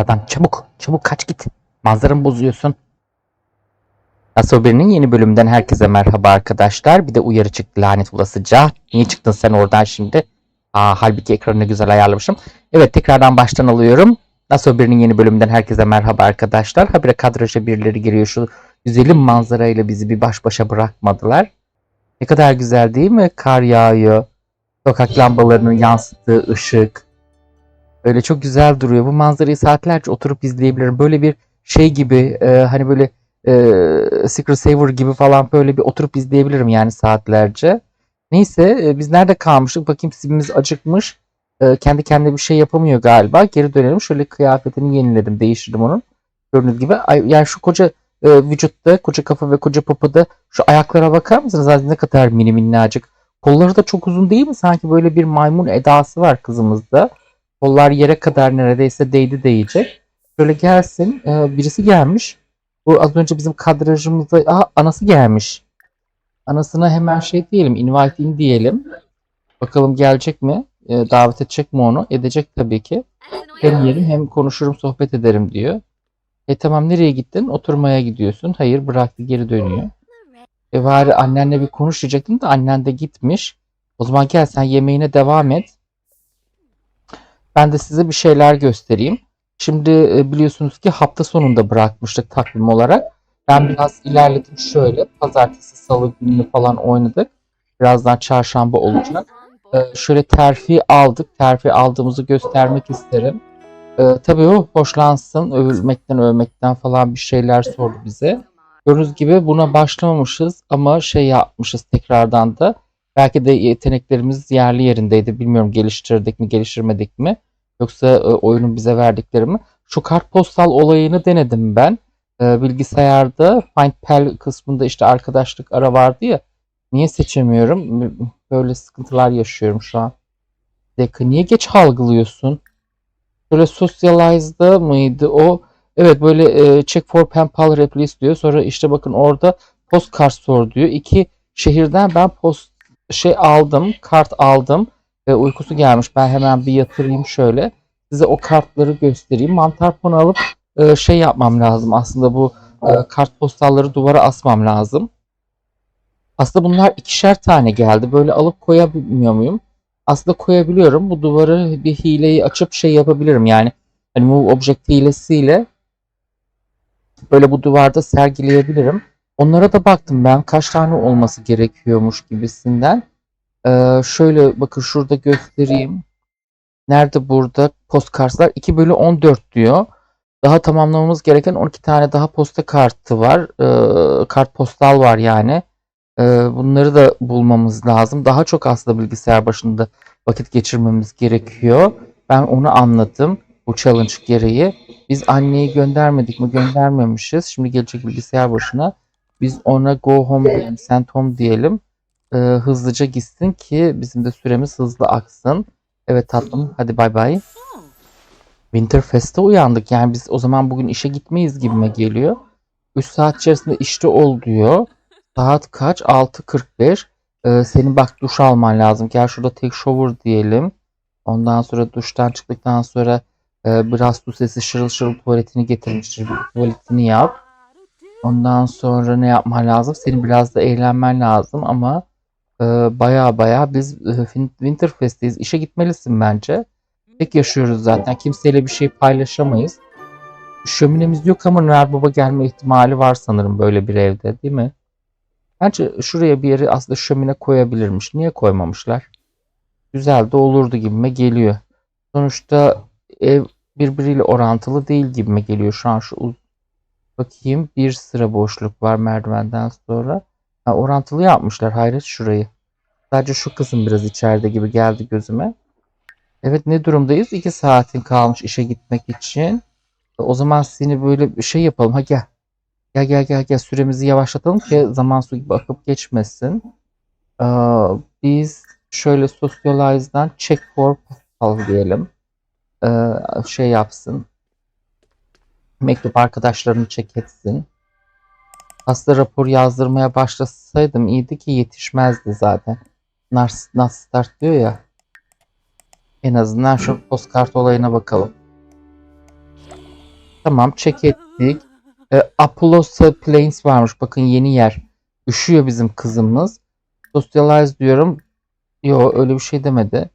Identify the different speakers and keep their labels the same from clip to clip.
Speaker 1: aradan çabuk çabuk kaç git. Manzaramı bozuyorsun. Nasıl yeni bölümünden herkese merhaba arkadaşlar. Bir de uyarı çıktı lanet olasıca. Niye çıktın sen oradan şimdi? Aa, halbuki ekranını güzel ayarlamışım. Evet tekrardan baştan alıyorum. Nasıl yeni bölümünden herkese merhaba arkadaşlar. Habire kadraja birileri giriyor. Şu güzelim manzarayla bizi bir baş başa bırakmadılar. Ne kadar güzel değil mi? Kar yağıyor. Sokak lambalarının yansıttığı ışık. Böyle çok güzel duruyor. Bu manzarayı saatlerce oturup izleyebilirim. Böyle bir şey gibi e, hani böyle e, Secret Saver gibi falan böyle bir oturup izleyebilirim yani saatlerce. Neyse e, biz nerede kalmıştık? Bakayım simimiz acıkmış. E, kendi kendine bir şey yapamıyor galiba. Geri dönelim. Şöyle kıyafetini yeniledim. Değiştirdim onun. Gördüğünüz gibi. Ay, yani şu koca e, vücutta, koca kafa ve koca popoda şu ayaklara bakar mısınız? Az ne kadar mini minnacık. Kolları da çok uzun değil mi? Sanki böyle bir maymun edası var kızımızda. Kollar yere kadar neredeyse değdi değecek. Şöyle gelsin. E, birisi gelmiş. Bu az önce bizim kadrajımızda Aha, anası gelmiş. Anasına hemen şey diyelim. Invite in diyelim. Bakalım gelecek mi? E, davet edecek mi onu? Edecek tabii ki. Hem yerim hem konuşurum sohbet ederim diyor. E tamam nereye gittin? Oturmaya gidiyorsun. Hayır bıraktı geri dönüyor. E bari annenle bir konuş diyecektim de annen de gitmiş. O zaman gel sen yemeğine devam et. Ben de size bir şeyler göstereyim. Şimdi e, biliyorsunuz ki hafta sonunda bırakmıştık takvim olarak. Ben biraz ilerledim şöyle. Pazartesi, salı günü falan oynadık. Birazdan çarşamba olacak. E, şöyle terfi aldık. Terfi aldığımızı göstermek isterim. E, tabii o hoşlansın. Övülmekten, övmekten falan bir şeyler sordu bize. Gördüğünüz gibi buna başlamamışız ama şey yapmışız tekrardan da. Belki de yeteneklerimiz yerli yerindeydi. Bilmiyorum geliştirdik mi, geliştirmedik mi. Yoksa e, oyunun bize verdikleri mi? Şu kartpostal olayını denedim ben. E, bilgisayarda Find Pel kısmında işte arkadaşlık ara vardı ya. Niye seçemiyorum? Böyle sıkıntılar yaşıyorum şu an. Bir niye geç algılıyorsun? Böyle Socialize'da mıydı o? Evet böyle e, check for pen pal replace diyor. Sonra işte bakın orada postcard sor diyor. İki şehirden ben post şey aldım, kart aldım ve uykusu gelmiş. Ben hemen bir yatırayım şöyle. Size o kartları göstereyim. Mantar ponu alıp e, şey yapmam lazım. Aslında bu e, kartpostalları duvara asmam lazım. Aslında bunlar ikişer tane geldi. Böyle alıp koyabiliyor muyum? Aslında koyabiliyorum. Bu duvarı bir hileyi açıp şey yapabilirim. Yani hani move object hilesiyle böyle bu duvarda sergileyebilirim. Onlara da baktım ben kaç tane olması gerekiyormuş gibisinden. Ee, şöyle bakın şurada göstereyim. Nerede burada postkartlar? 2 bölü 14 diyor. Daha tamamlamamız gereken 12 tane daha posta kartı var. Ee, kart postal var yani. Ee, bunları da bulmamız lazım. Daha çok aslında bilgisayar başında vakit geçirmemiz gerekiyor. Ben onu anladım. Bu challenge gereği. Biz anneyi göndermedik mi? Göndermemişiz. Şimdi gelecek bilgisayar başına. Biz ona go home diyelim, send home diyelim. Ee, hızlıca gitsin ki bizim de süremiz hızlı aksın. Evet tatlım hadi bay bay. Winterfest'te uyandık. Yani biz o zaman bugün işe gitmeyiz gibime geliyor. 3 saat içerisinde işte ol diyor. Saat kaç? 6.45. Ee, senin bak duş alman lazım. Gel şurada take shower diyelim. Ondan sonra duştan çıktıktan sonra e, biraz su sesi şırıl şırıl tuvaletini getirmiştir. Tuvaletini yap. Ondan sonra ne yapman lazım? Senin biraz da eğlenmen lazım ama e, baya baya biz e, Winterfest'teyiz. İşe gitmelisin bence. Tek yaşıyoruz zaten. Kimseyle bir şey paylaşamayız. Şöminemiz yok ama Noel Baba gelme ihtimali var sanırım böyle bir evde değil mi? Bence şuraya bir yere aslında şömine koyabilirmiş. Niye koymamışlar? Güzel de olurdu gibime geliyor. Sonuçta ev birbiriyle orantılı değil gibime geliyor. Şu an şu bakayım bir sıra boşluk var merdivenden sonra. Ha, orantılı yapmışlar hayret şurayı. Sadece şu kısım biraz içeride gibi geldi gözüme. Evet ne durumdayız? 2 saatin kalmış işe gitmek için. O zaman seni böyle bir şey yapalım. Ha gel. Gel gel gel gel süremizi yavaşlatalım ki zaman su gibi akıp geçmesin. Ee, biz şöyle Socialize'dan check for al diyelim. Ee, şey yapsın. Mektup arkadaşlarını check etsin. Hasta rapor yazdırmaya başlasaydım iyiydi ki yetişmezdi zaten. Nars, Nas start diyor ya. En azından şu postkart olayına bakalım. Tamam check ettik. E, Apollosa Plains varmış. Bakın yeni yer. Üşüyor bizim kızımız. Socialize diyorum. Yo öyle bir şey demedi.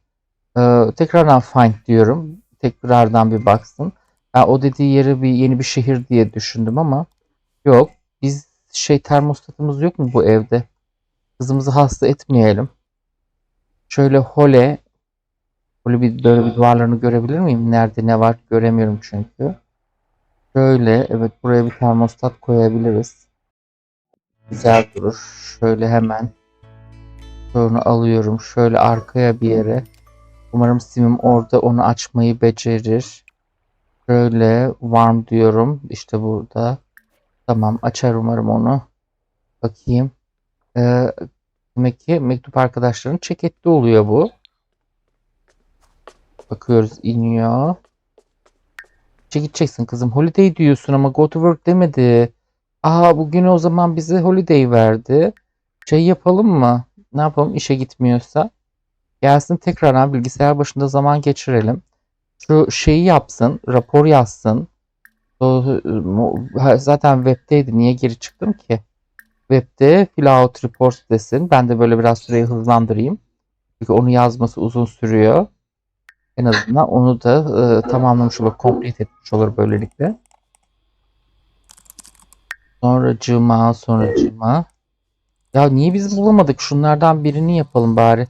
Speaker 1: E, tekrardan find diyorum. Tekrardan bir baksın. Ben o dediği yeri bir yeni bir şehir diye düşündüm ama yok. Biz şey termostatımız yok mu bu evde? Kızımızı hasta etmeyelim. Şöyle hole Böyle bir böyle bir duvarlarını görebilir miyim? Nerede ne var göremiyorum çünkü. Şöyle evet buraya bir termostat koyabiliriz. Güzel durur. Şöyle hemen şunu alıyorum. Şöyle arkaya bir yere. Umarım simim orada onu açmayı becerir. Şöyle warm diyorum. İşte burada. Tamam açar umarım onu. Bakayım. Ee, demek ki mektup arkadaşların çeketli oluyor bu. Bakıyoruz iniyor. İşe gideceksin kızım. Holiday diyorsun ama go to work demedi. Aa bugün o zaman bize holiday verdi. Şey yapalım mı? Ne yapalım işe gitmiyorsa? Gelsin tekrardan bilgisayar başında zaman geçirelim. Şu şeyi yapsın, rapor yazsın. Zaten web'teydi. Niye geri çıktım ki? Web'de fill out reports desin. Ben de böyle biraz süreyi hızlandırayım. Çünkü onu yazması uzun sürüyor. En azından onu da e, tamamlamış olur, complete etmiş olur böylelikle. Sonra cıma, sonra cıma. Ya niye biz bulamadık? Şunlardan birini yapalım bari.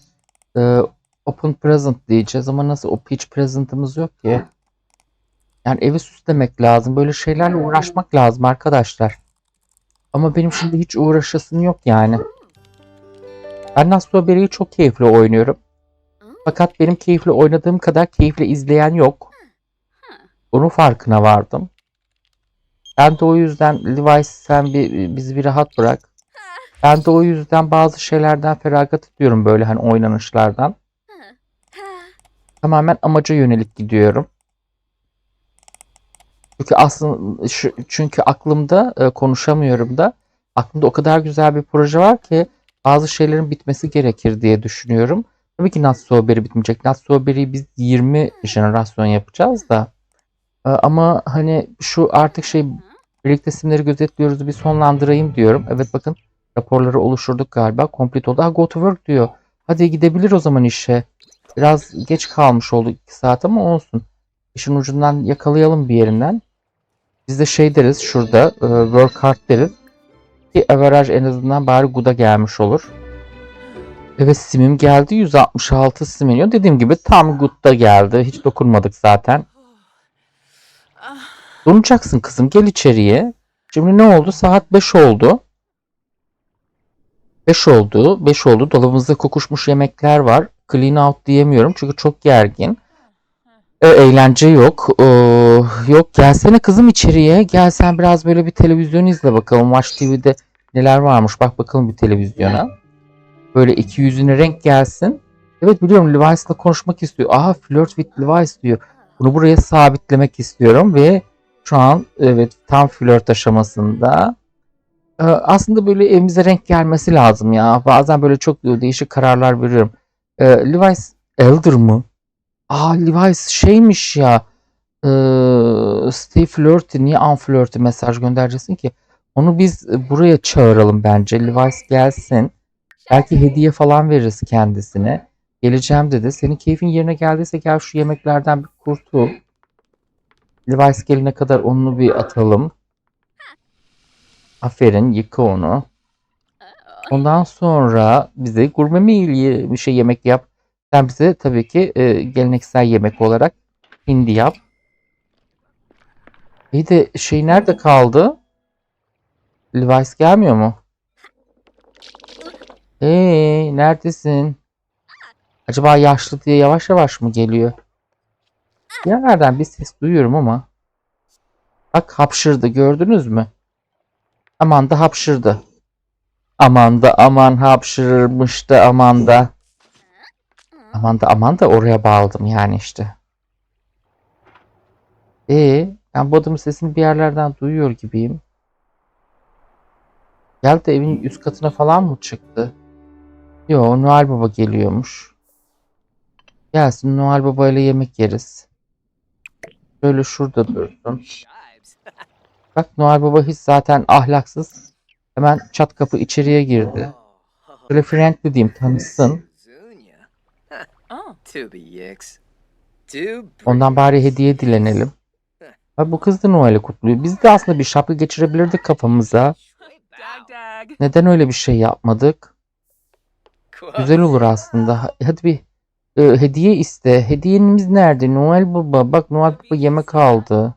Speaker 1: E, open present diyeceğiz ama nasıl? O pitch present'ımız yok ki. Yani evi süslemek lazım. Böyle şeylerle uğraşmak lazım arkadaşlar. Ama benim şimdi hiç uğraşasım yok yani. Ben Nasıl Berry'i çok keyifli oynuyorum. Fakat benim keyifli oynadığım kadar keyifli izleyen yok. Bunun farkına vardım. Ben de o yüzden Levi sen bir, bizi bir rahat bırak. Ben de o yüzden bazı şeylerden feragat ediyorum böyle hani oynanışlardan. Tamamen amaca yönelik gidiyorum. Çünkü aslında şu, çünkü aklımda e, konuşamıyorum da aklımda o kadar güzel bir proje var ki bazı şeylerin bitmesi gerekir diye düşünüyorum. Tabii ki Not So Berry bitmeyecek. Not So Berry'i biz 20 jenerasyon yapacağız da. Ee, ama hani şu artık şey birlikte simleri gözetliyoruz bir sonlandırayım diyorum. Evet bakın raporları oluşturduk galiba. Complete oldu. Ha go to work diyor. Hadi gidebilir o zaman işe. Biraz geç kalmış oldu 2 saat ama olsun. İşin ucundan yakalayalım bir yerinden. Biz de şey deriz şurada e, work hard deriz. Ki average en azından bari good'a gelmiş olur. Evet simim geldi. 166 sim. Dediğim gibi tam good'da geldi. Hiç dokunmadık zaten. Donacaksın kızım. Gel içeriye. Şimdi ne oldu? Saat 5 oldu. 5 oldu. 5 oldu. Dolabımızda kokuşmuş yemekler var. Clean out diyemiyorum çünkü çok gergin. E, eğlence yok. Ee, yok gelsene kızım içeriye. Gel sen biraz böyle bir televizyon izle bakalım. Watch TV'de neler varmış. Bak bakalım bir televizyona. Böyle iki yüzüne renk gelsin. Evet biliyorum Levi's'la konuşmak istiyor. Aha flirt with Levi's diyor. Bunu buraya sabitlemek istiyorum ve şu an evet tam flört aşamasında. Ee, aslında böyle evimize renk gelmesi lazım ya. Bazen böyle çok değişik kararlar veriyorum. Ee, Levi's Elder mı? Aa Levi's şeymiş ya. Ee, stay flirty. Niye unflirty mesaj göndereceksin ki? Onu biz buraya çağıralım bence. Levi's gelsin. Belki hediye falan veririz kendisine. Geleceğim dedi. Senin keyfin yerine geldiyse gel şu yemeklerden bir kurtul. Levi's gelene kadar onu bir atalım. Aferin yıka onu. Ondan sonra bize gurme mi bir şey yemek yap. Sen bize tabii ki e, geleneksel yemek olarak hindi yap. İyi de şey nerede kaldı? Levi's gelmiyor mu? Hey, neredesin? Acaba yaşlı diye yavaş yavaş mı geliyor? Bir yerlerden bir ses duyuyorum ama. Bak hapşırdı gördünüz mü? Aman da hapşırdı. Aman da aman hapşırırmış da aman da. Aman da aman da oraya bağladım yani işte. Ee, ben bu adamın sesini bir yerlerden duyuyor gibiyim. Gel de evin üst katına falan mı çıktı? Yo Noel Baba geliyormuş. Gelsin Noel Baba ile yemek yeriz. Böyle şurada dursun. Bak Noel Baba hiç zaten ahlaksız. Hemen çat kapı içeriye girdi. Şöyle friendly diyeyim tanışsın. Ondan bari hediye dilenelim. Ha, bu kız da Noel'i kutluyor. Biz de aslında bir şapka geçirebilirdik kafamıza. Neden öyle bir şey yapmadık? Güzel olur aslında. Ha- Hadi bir e, hediye iste. Hediyemiz nerede? Noel Baba. Bak Noel Baba yemek aldı.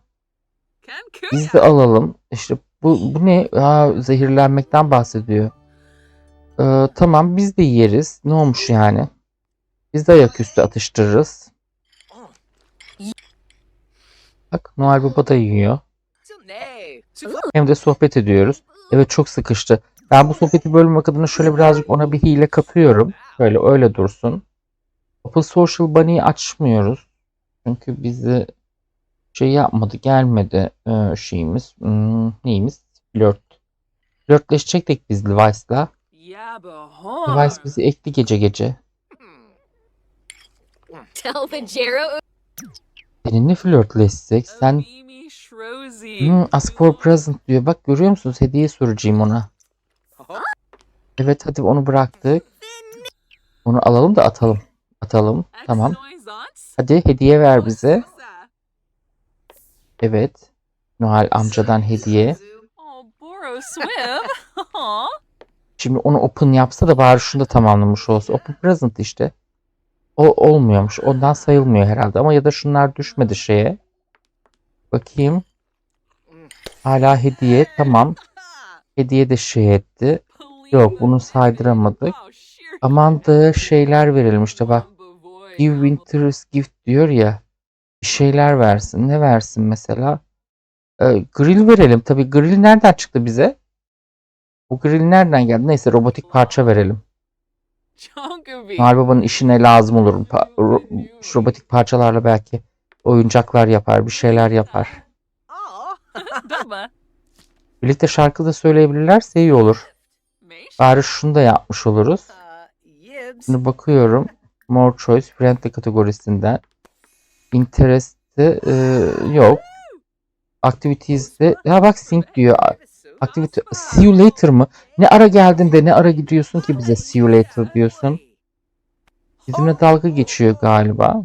Speaker 1: Biz de alalım. İşte bu, bu ne? Aa, zehirlenmekten bahsediyor. Ee, tamam biz de yeriz. Ne olmuş yani? Biz de ayaküstü atıştırırız. Bak Noel Baba da yiyor. Hem de sohbet ediyoruz. Evet çok sıkıştı. Ben bu sohbeti bölmek adına şöyle birazcık ona bir hile katıyorum. Böyle öyle dursun. Apple Social Bunny'yi açmıyoruz. Çünkü bizi şey yapmadı gelmedi ee, şeyimiz. Hmm, neyimiz? Flört. Flörtleşecektik biz Levice'la.
Speaker 2: Yeah,
Speaker 1: Levice bizi ekti gece gece. Seninle flörtleşsek sen hmm, ask for present diyor. Bak görüyor musunuz? Hediye soracağım ona. Evet hadi onu bıraktık. Onu alalım da atalım. Atalım. Tamam. Hadi hediye ver bize. Evet. Noel amcadan hediye. Şimdi onu open yapsa da bari şunu da tamamlamış olsa. Open present işte. O olmuyormuş. Ondan sayılmıyor herhalde. Ama ya da şunlar düşmedi şeye. Bakayım. Hala hediye. Tamam. Hediye de şey etti. Yok, bunu saydıramadık. Aman da şeyler verelim işte bak. Give Winter's Gift diyor ya. Bir şeyler versin. Ne versin mesela? Ee, grill verelim. Tabii grill nereden çıktı bize? Bu grill nereden geldi? Neyse robotik parça verelim. Noel Baba'nın işine lazım olur. Pa- ro- şu robotik parçalarla belki oyuncaklar yapar, bir şeyler yapar.
Speaker 2: Dama.
Speaker 1: Birlikte şarkı da söyleyebilirlerse iyi olur. Bari şunu da yapmış oluruz. Şimdi bakıyorum. More Choice Friendly kategorisinden. Interest'te e, yok. Activities'de ya bak sync diyor. Activity see you later mı? Ne ara geldin de ne ara gidiyorsun ki bize see you later diyorsun. Bizimle dalga geçiyor galiba.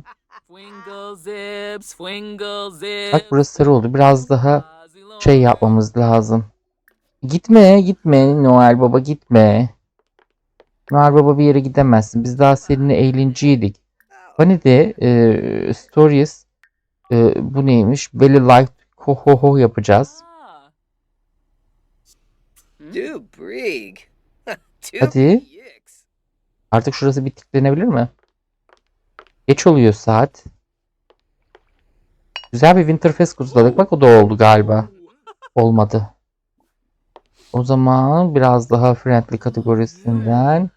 Speaker 1: Bak burası sarı oldu. Biraz daha şey yapmamız lazım. Gitme gitme Noel Baba gitme. Noel Baba bir yere gidemezsin. Biz daha seninle eğlenceydik. Hani de e, Stories e, bu neymiş? Belly Life ho ho ho yapacağız.
Speaker 3: Du brig. Du
Speaker 1: Hadi. Artık şurası bir tıklenebilir mi? Geç oluyor saat. Güzel bir Winterfest kutladık. Bak o da oldu galiba. Olmadı. O zaman biraz daha friendly kategorisinden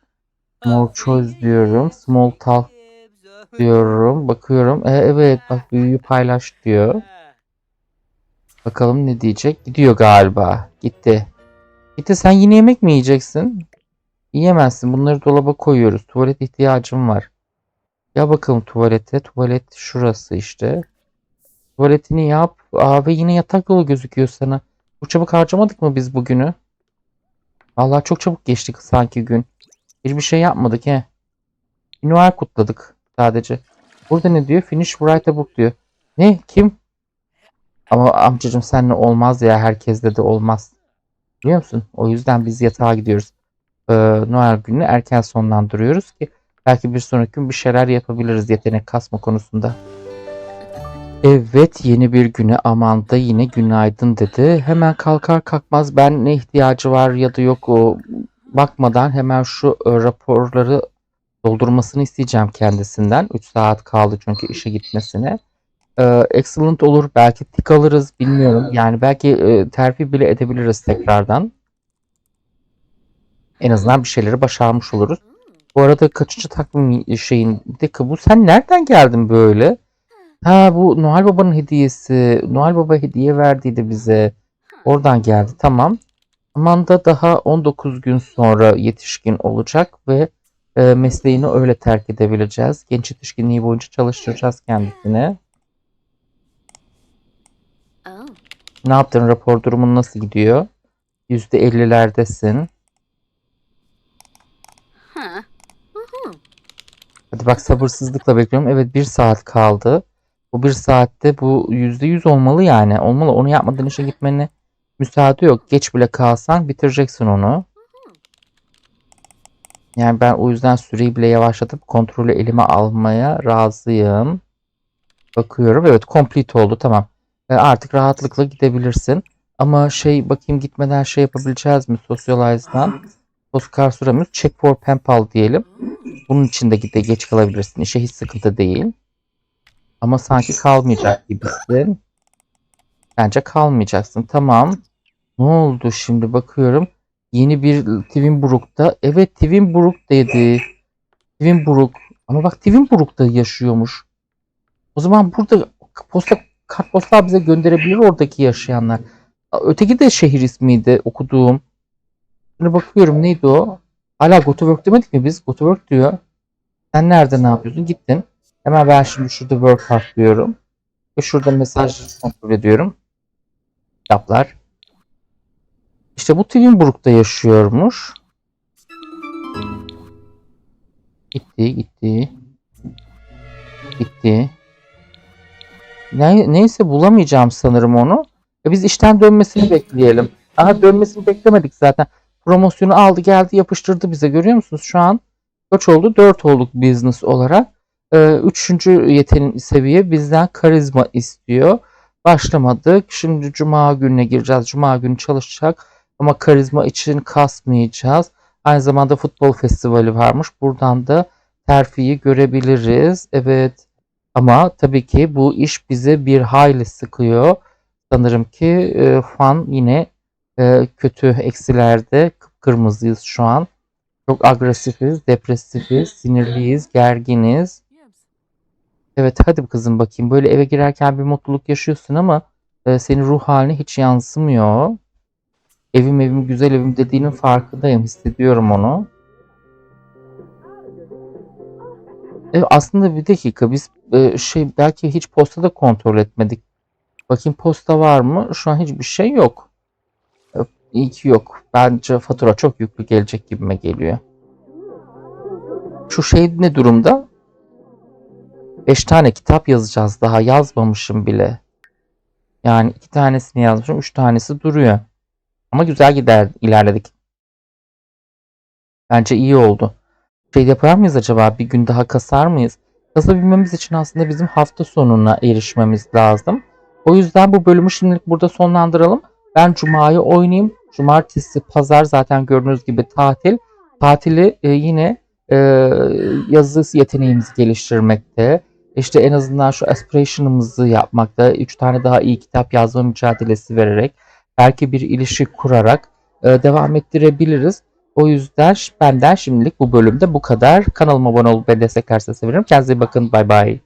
Speaker 1: more choice diyorum. Small talk diyorum. Bakıyorum. E, evet bak büyüyü paylaş diyor. Bakalım ne diyecek. Gidiyor galiba. Gitti. Gitti sen yine yemek mi yiyeceksin? Yiyemezsin. Bunları dolaba koyuyoruz. Tuvalet ihtiyacım var. Ya bakalım tuvalete. Tuvalet şurası işte. Tuvaletini yap. Ve yine yatak dolu gözüküyor sana. Çok çabuk harcamadık mı biz bugünü? Vallahi çok çabuk geçti sanki gün. Hiçbir şey yapmadık he. Noel kutladık sadece. Burada ne diyor? Finish write a book diyor. Ne? Kim? Ama amcacım seninle olmaz ya. Herkesle de olmaz. Biliyor musun? O yüzden biz yatağa gidiyoruz. Ee, Noel gününü erken sonlandırıyoruz ki belki bir sonraki gün bir şeyler yapabiliriz yetenek kasma konusunda. Evet yeni bir güne Amanda yine günaydın dedi. Hemen kalkar kalkmaz ben ne ihtiyacı var ya da yok o bakmadan hemen şu e, raporları doldurmasını isteyeceğim kendisinden. 3 saat kaldı çünkü işe gitmesine. Ee, excellent olur belki tik alırız bilmiyorum. Yani belki e, terfi bile edebiliriz tekrardan. En azından bir şeyleri başarmış oluruz. Bu arada kaçıncı takvim şeyin bir dakika bu sen nereden geldin böyle? Ha bu Noel Baba'nın hediyesi. Noel Baba hediye verdiydi bize. Oradan geldi. Tamam. Amanda daha 19 gün sonra yetişkin olacak ve e, mesleğini öyle terk edebileceğiz. Genç yetişkinliği boyunca çalıştıracağız kendisini.
Speaker 4: Oh.
Speaker 1: Ne yaptın? Rapor durumun nasıl gidiyor? %50'lerdesin.
Speaker 4: Huh.
Speaker 1: Hadi bak sabırsızlıkla bekliyorum. Evet bir saat kaldı. Bu bir saatte bu %100 olmalı yani. Olmalı. Onu yapmadan işe gitmene müsaade yok. Geç bile kalsan bitireceksin onu. Yani ben o yüzden süreyi bile yavaşlatıp kontrolü elime almaya razıyım. Bakıyorum. Evet complete oldu. Tamam. E, artık rahatlıkla gidebilirsin. Ama şey bakayım gitmeden şey yapabileceğiz mi? Socialize'dan. Oscar süremiz. Check for pen pal diyelim. Bunun için de gide geç kalabilirsin. İşe hiç sıkıntı değil. Ama sanki kalmayacak gibisin. Bence kalmayacaksın. Tamam. Ne oldu şimdi bakıyorum. Yeni bir Twinbrook'ta. Evet Twinbrook dedi. Twinbrook. Ama bak Twinbrook'ta yaşıyormuş. O zaman burada posta kartpostal bize gönderebilir oradaki yaşayanlar. Öteki de şehir ismiydi okuduğum. Şimdi bakıyorum neydi o? Hala Go to Work demedik mi biz? Go to Work diyor. Sen nerede ne yapıyorsun? Gittin. Hemen ben şimdi şurada work diyorum. Ve şurada mesaj kontrol ediyorum. Kitaplar. İşte bu Twinbrook'ta yaşıyormuş. Gitti, gitti. Gitti. Ne, neyse bulamayacağım sanırım onu. E biz işten dönmesini bekleyelim. Aha dönmesini beklemedik zaten. Promosyonu aldı geldi yapıştırdı bize görüyor musunuz? Şu an kaç oldu? 4 olduk business olarak. Ee, üçüncü yeteneğin seviye bizden karizma istiyor. Başlamadık. Şimdi cuma gününe gireceğiz. Cuma günü çalışacak. Ama karizma için kasmayacağız. Aynı zamanda futbol festivali varmış. Buradan da terfiyi görebiliriz. Evet. Ama tabii ki bu iş bize bir hayli sıkıyor. Sanırım ki e, fan yine e, kötü eksilerde kıpkırmızıyız şu an. Çok agresifiz, depresifiz, sinirliyiz, gerginiz. Evet hadi kızım bakayım. Böyle eve girerken bir mutluluk yaşıyorsun ama e, senin ruh haline hiç yansımıyor. Evim evim güzel evim dediğinin farkındayım. Hissediyorum onu. E, aslında bir dakika biz e, şey belki hiç posta da kontrol etmedik. Bakayım posta var mı? Şu an hiçbir şey yok. E, İyi ki yok. Bence fatura çok yüklü gelecek gibime geliyor. Şu şey ne durumda? 5 tane kitap yazacağız daha yazmamışım bile. Yani iki tanesini yazmışım, üç tanesi duruyor. Ama güzel gider ilerledik. Bence iyi oldu. Şey yapar mıyız acaba? Bir gün daha kasar mıyız? Kasabilmemiz için aslında bizim hafta sonuna erişmemiz lazım. O yüzden bu bölümü şimdilik burada sonlandıralım. Ben Cuma'yı oynayayım. Cumartesi, pazar zaten gördüğünüz gibi tatil. Tatili e, yine e, yazı yeteneğimizi geliştirmekte. İşte en azından şu aspiration'ımızı yapmakta. Üç tane daha iyi kitap yazma mücadelesi vererek. Belki bir ilişki kurarak e, devam ettirebiliriz. O yüzden benden şimdilik bu bölümde bu kadar. Kanalıma abone olup beni desteklerseniz sevinirim. Kendinize iyi bakın. Bay bay.